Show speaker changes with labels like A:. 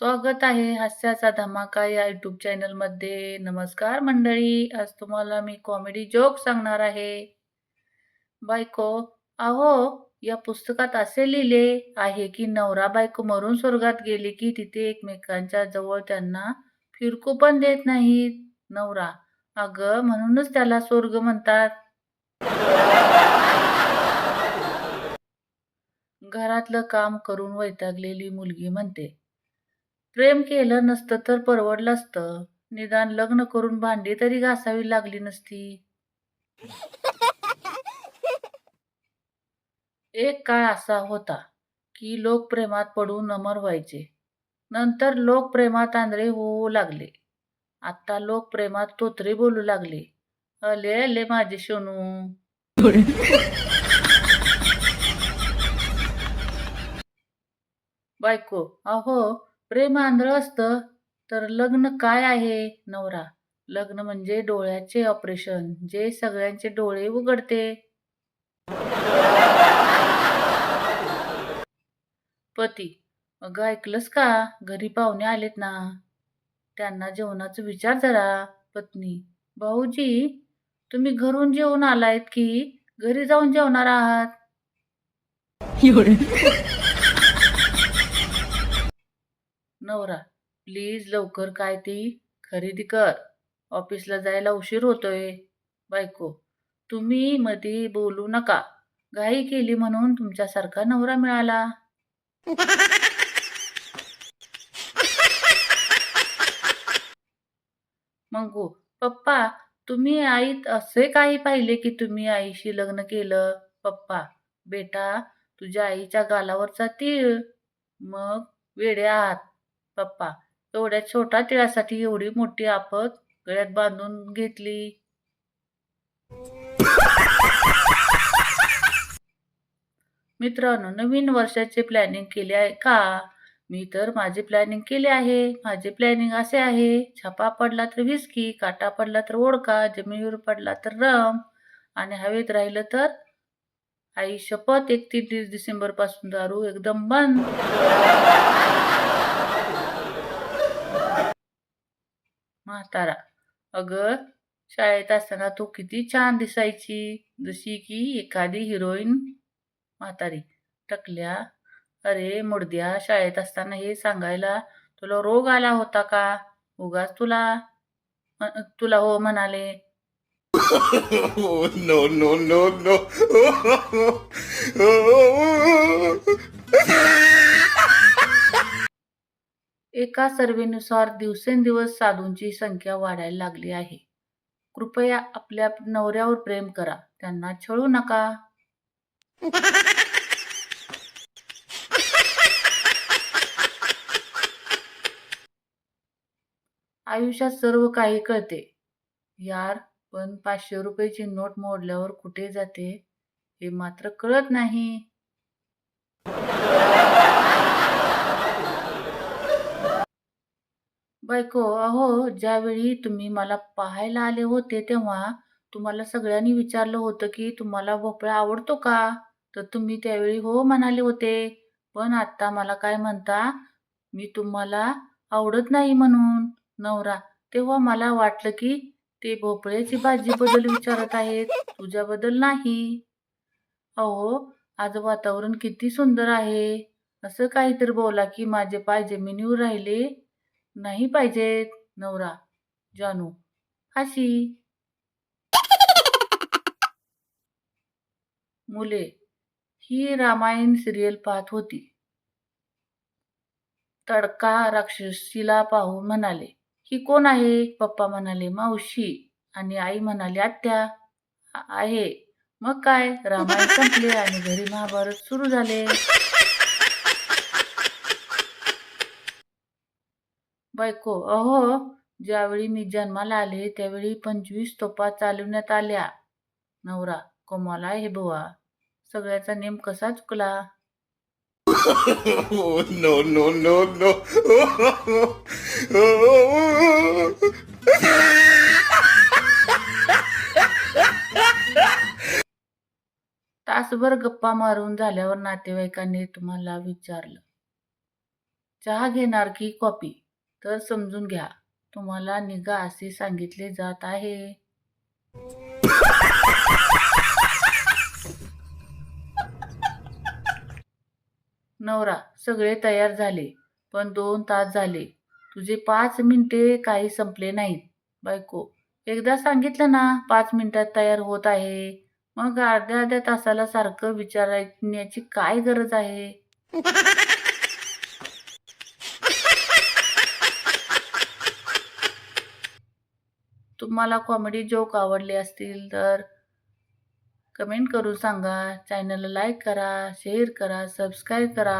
A: स्वागत आहे हास्याचा धमाका या यूट्यूब चॅनलमध्ये. नमस्कार मंडळी आज तुम्हाला मी कॉमेडी जोक सांगणार आहे. बायको अहो या पुस्तकात असे लिहिले आहे की नवरा बायको मरून स्वर्गात गेली की तिथे एकमेकांच्या जवळ त्यांना फिरकू पण देत नाहीत. नवरा अगं म्हणूनच त्याला स्वर्ग म्हणतात. घरातलं काम करून वैतागलेली मुलगी म्हणते प्रेम केलं नसतं तर परवडलं असतं. निदान लग्न करून भांडी तरी घासावी लागली नसती. एक काळ असा होता की लोक प्रेमात पडून अमर व्हायचे. नंतर लोक प्रेमात आंधळे होऊ लागले. आता लोक प्रेमात तोत्रे बोलू लागले. अले अले माझे सोनू. बायको अहो प्रेम आंधळ असतं तर लग्न काय आहे नवरा? लग्न म्हणजे डोळ्याचे ऑपरेशन जे सगळ्यांचे डोळे उघडते. पती अगं ऐकलंस का? घरी पाहुणे आलेत ना. त्यांना जेवणाचा विचार जरा पत्नी. भाऊजी तुम्ही घरून जेवून आलायत की घरी जाऊन जेवणार आहात? नवरा. प्लीज लवकर काय ती खरेदी कर. ऑफिसला जायला उशीर होतोय. बायको तुम्ही मध्ये बोलू नका. घाई केली म्हणून तुमच्यासारखा नवरा मिळाला. मंगू पप्पा तुम्ही आईत असे काही पाहिले की तुम्ही आईशी लग्न केलं? पप्पा बेटा तुझ्या आईच्या गालावरचा तीळ. मग वेडे आहात. पप्पा एवढ्या छोट्या तिळासाठी एवढी मोठी आपत गळ्यात बांधून घेतली. मित्रांनो नवीन वर्षाचे प्लॅनिंग केले आहे का? मी तर माझे प्लॅनिंग केले आहे. माझे प्लॅनिंग असे आहे छापा पडला तर विस्की काटा पडला तर ओडका जमिनीवर पडला तर रम आणि हवेत राहिलं तर आई शपथ एकतीस डिसेंबरपासून दारू एकदम बंद. म्हातारा अगं शाळेत असताना तू किती छान दिसायची जशी की एखादी हिरोईन म्हातारी टकल्या अरे मुडद्या शाळेत असताना हे सांगायला तुला रोग आला होता का उगाच तुला तुला हो म्हणाले
B: नो नो नो नो.
A: एका सर्वेनुसार दिवसेंदिवस साधूंची संख्या वाढायला लागली आहे. कृपया आपल्या नवऱ्यावर प्रेम करा. त्यांना छळू नका. आयुष्यात सर्व काही कळते. यार पण पाचशे रुपयाची नोट मोडल्यावर कुठे जाते? हे मात्र कळत नाही बायको अहो ज्यावेळी तुम्ही मला पाहायला आले होते तेव्हा तुम्हाला सगळ्यांनी विचारलं होतं की तुम्हाला भोपळा आवडतो का? तर तुम्ही त्यावेळी हो म्हणाले होते. पण आता मला काय म्हणता? मी तुम्हाला आवडत नाही म्हणून. नवरा तेव्हा मला वाटलं की ते भोपळ्याची भाजीबद्दल विचारत आहेत. तुझ्याबद्दल नाही. अहो आज वातावरण किती सुंदर आहे. असं काहीतरी बोला की माझे पाय जमिनीवर राहिले. नाही पाहिजेत. नवरा जानू हाशी मुले ही रामायण सिरियल पाहत होती. तडका राक्षसीला पाहून म्हणाले. ही कोण आहे? पप्पा म्हणाले. मावशी. आणि आई म्हणाली आत्या आहे. मग काय? रामायण संपले आणि घरी महाभारत सुरू झाले. बायको अहो ज्यावेळी मी जन्माला आले त्यावेळी पंचवीस तोफा चालवण्यात आल्या. नवरा कमाला हे बुवा. सगळ्याचा नेम कसा चुकला?
B: No, no, no, no.
A: तासभर गप्पा मारून झाल्यावर नातेवाईकांनी तुम्हाला विचारलं. चहा घेणार की कॉफी? तर समजून घ्या तुम्हाला निघा असे सांगितले जात आहे. नवरा सगळे तयार झाले पण दोन तास झाले. तुझे पाच मिनिटे काही संपले नाहीत. बायको एकदा सांगितलं ना पाच मिनिटात तयार होत आहे. मग अर्ध्या अर्ध्या तासाला सारखं विचारण्याची काय गरज आहे? तुम्हाला कॉमेडी जोक आवडले असतील तर कमेंट करून सांगा. चॅनलला लाईक करा शेअर करा सबस्क्राईब करा.